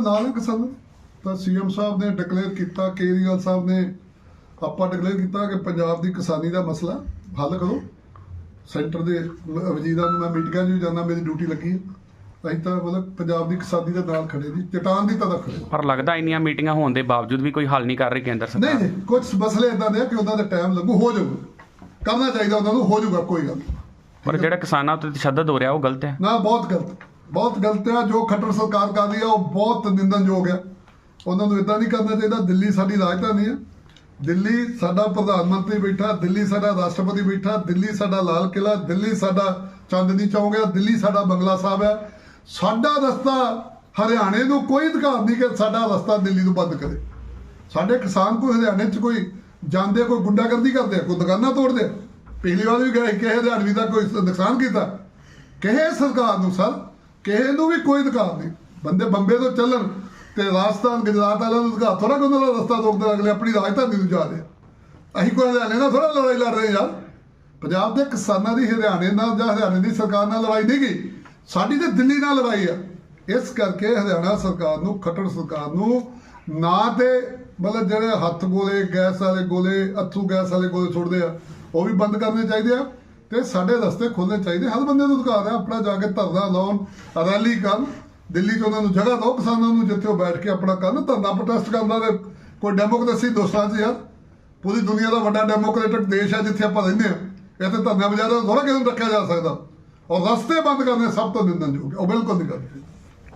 ਨਾਲ ਹੈ ਕਿਸਾਨ ਤਾਂ ਸੀਐਮ ਸਾਹਿਬ ਨੇ ਡਿਕਲੇਅਰ ਕੀਤਾ ਕੇਜਰੀਵਾਲ ਸਾਹਿਬ ਨੇ ਆਪਾਂ ਡਿਕਲੇਅਰ ਕੀਤਾ ਕਿ ਪੰਜਾਬ ਦੀ ਕਿਸਾਨੀ ਦਾ ਮਸਲਾ ਹੱਲ ਕਰੋ। ਸੈਂਟਰ ਦੇ ਵਜ਼ੀਰਾਂ ਨੂੰ ਮੈਂ ਮੀਟਿੰਗਾਂ 'ਚ ਵੀ ਜਾਂਦਾ ਮੇਰੀ ਡਿਊਟੀ ਲੱਗੀ ਹੈ ਅਸੀਂ ਤਾਂ ਮਤਲਬ ਪੰਜਾਬ ਦੀ ਕਿਸਾਨੀ ਦੇ ਨਾਲ ਖੜੇ ਜੀ ਚਟਾਨ ਦੀ ਤਰ੍ਹਾਂ ਖੜੇ ਪਰ ਲੱਗਦਾ ਇੰਨੀਆਂ ਮੀਟਿੰਗਾਂ ਹੋਣ ਦੇ ਬਾਵਜੂਦ ਵੀ ਕੋਈ ਹੱਲ ਨਹੀਂ ਕਰ ਰਹੀ ਕੇਂਦਰ ਸਰਕਾਰ। ਨਹੀਂ ਕੁਝ ਮਸਲੇ ਇਦਾਂ ਦੇ ਆ ਕਿ ਉਹਨਾਂ ਦਾ ਟਾਈਮ ਲੱਗੂ ਹੋ ਜਾਊਗਾ। ਕਰਨਾ ਚਾਹੀਦਾ ਉਹਨਾਂ ਨੂੰ ਹੋ ਜਾਊਗਾ ਕੋਈ ਗੱਲ। ਪਰ ਜਿਹੜਾ ਕਿਸਾਨਾਂ ਉੱਤੇ ਤਸ਼ੱਦਦ ਹੋ ਰਿਹਾ ਉਹ ਗਲਤ ਹੈ। ਨਾ ਬਹੁਤ ਗਲਤ। ਬਹੁਤ ਗਲਤ ਆ ਜੋ ਖੱਟਰ ਸਰਕਾਰ ਕਰ ਰਹੀ ਆ ਉਹ ਬਹੁਤ ਨਿੰਦਣਯੋਗ ਹੈ। ਉਹਨਾਂ ਨੂੰ ਇਦਾਂ ਨਹੀਂ ਕਰਨਾ ਚਾਹੀਦਾ, ਦਿੱਲੀ ਸਾਡੀ ਰਾਜਧਾਨੀ ਹੈ। ਦਿੱਲੀ ਸਾਡਾ ਪ੍ਰਧਾਨ ਮੰਤਰੀ ਬੈਠਾ, ਦਿੱਲੀ ਸਾਡਾ ਰਾਸ਼ਟਰਪਤੀ ਬੈਠਾ, ਦਿੱਲੀ ਸਾਡਾ ਲਾਲ ਕਿਲਾ ਦਿੱਲੀ ਸਾਡਾ ਚਾਂਦਨੀ ਚੌਂਕ ਹੈ, ਦਿੱਲੀ ਸਾਡਾ ਬੰਗਲਾ ਸਾਹਿਬ ਹੈ। ਸਾਡਾ ਰਸਤਾ ਹਰਿਆਣੇ ਨੂੰ ਕੋਈ ਅਧਿਕਾਰ ਨਹੀਂ ਕਿ ਸਾਡਾ ਰਸਤਾ ਦਿੱਲੀ ਨੂੰ ਬੰਦ ਕਰੇ। ਸਾਡੇ ਕਿਸਾਨ ਕੋਈ ਹਰਿਆਣੇ 'ਚ ਕੋਈ ਜਾਂਦੇ ਕੋਈ ਗੁੰਡਾਗਰਦੀ ਕਰਦੇ ਕੋਈ ਦੁਕਾਨਾਂ ਤੋੜਦੇ ਆ। ਪਿਛਲੀ ਵਾਰ ਵੀ ਗਏ ਕਿਸੇ ਹਰਿਆਣਵੀ ਦਾ ਕੋਈ ਨੁਕਸਾਨ ਕੀਤਾ। ਕਿਸੇ ਸਰਕਾਰ ਨੂੰ, ਸਰ ਕਿਸੇ ਨੂੰ ਵੀ ਕੋਈ ਅਧਿਕਾਰ ਨਹੀਂ। ਬੰਦੇ ਬੰਬੇ ਤੋਂ ਚੱਲਣ ਤੇ ਰਾਜਸਥਾਨ, ਗੁਜਰਾਤ ਵਾਲਿਆਂ ਨੂੰ ਅਧਿਕਾਰ ਥੋੜਾ ਕੋਈ ਉਹਨਾਂ ਦਾ ਰਸਤਾ ਰੋਕਦੇ ਅਗਲੇ ਆਪਣੀ ਰਾਜਧਾਨੀ ਨੂੰ ਜਾ ਰਹੇ ਅਸੀਂ ਕੋਈ ਹਰਿਆਣੇ ਨਾਲ ਥੋੜਾ ਲੜਾਈ ਲੜ ਰਹੇ ਯਾਰ ਪੰਜਾਬ ਦੇ ਕਿਸਾਨਾਂ ਦੀ ਹਰਿਆਣੇ ਨਾਲ ਜਾਂ ਹਰਿਆਣੇ ਦੀ ਸਰਕਾਰ ਨਾਲ ਲੜਾਈ ਨਹੀਂ ਗਈ। ਸਾਡੀ ਤੇ ਦਿੱਲੀ ਨਾਲ ਲੜਾਈ ਆ। ਇਸ ਕਰਕੇ ਹਰਿਆਣਾ ਸਰਕਾਰ ਨੂੰ, ਖੱਟੜ ਸਰਕਾਰ ਨੂੰ ਨਾ ਤੇ ਮਤਲਬ ਜਿਹੜੇ ਹੱਥ ਗੋਲੇ, ਗੈਸ ਵਾਲੇ ਗੋਲੇ ਅੱਥੂ ਗੈਸ ਵਾਲੇ ਗੋਲੇ ਛੋੜਦੇ ਆ, ਉਹ ਵੀ ਬੰਦ ਕਰਨੇ ਚਾਹੀਦੇ ਆ। ਤੇ ਸਾਡੇ ਰਸਤੇ ਖੋਲਣੇ ਚਾਹੀਦੇ। ਹਰ ਬੰਦੇ ਨੂੰ ਅਧਿਕਾਰ ਹੈ ਆਪਣਾ ਜਾ ਕੇ ਧਰਨਾ ਲਾਉਣ, ਰੈਲੀ ਕਰਨ, ਦਿੱਲੀ 'ਚ ਉਹਨਾਂ ਨੂੰ ਜਗ੍ਹਾ ਦਿਓ, ਕਿਸਾਨਾਂ ਨੂੰ ਜਿੱਥੇ ਉਹ ਬੈਠ ਕੇ ਆਪਣਾ ਕਰਨ, ਧਰਨਾ ਪ੍ਰੋਟੈਸਟ ਕਰਦਾ ਤੇ ਕੋਈ ਡੈਮੋਕ੍ਰੇਸੀ ਦੋਸਤਾਂ 'ਚ ਯਾਰ ਪੂਰੀ ਦੁਨੀਆ ਦਾ ਵੱਡਾ ਡੈਮੋਕ੍ਰੇਟਿਕ ਦੇਸ਼ ਹੈ ਜਿੱਥੇ ਆਪਾਂ ਰਹਿੰਦੇ ਹਾਂ। ਇੱਥੇ ਧਰਨਾ ਬਜਾਰਾ ਥੋੜਾ ਕਿਸੇ ਨੂੰ ਰੱਖਿਆ ਜਾ ਸਕਦਾ। ਔਰ ਰਸਤੇ ਬੰਦ ਕਰਨੇ ਸਭ ਤੋਂ ਨਿੰਦਨਯੋਗ ਹੈ। ਉਹ ਬਿਲਕੁਲ ਨਹੀਂ ਕਰਦੇ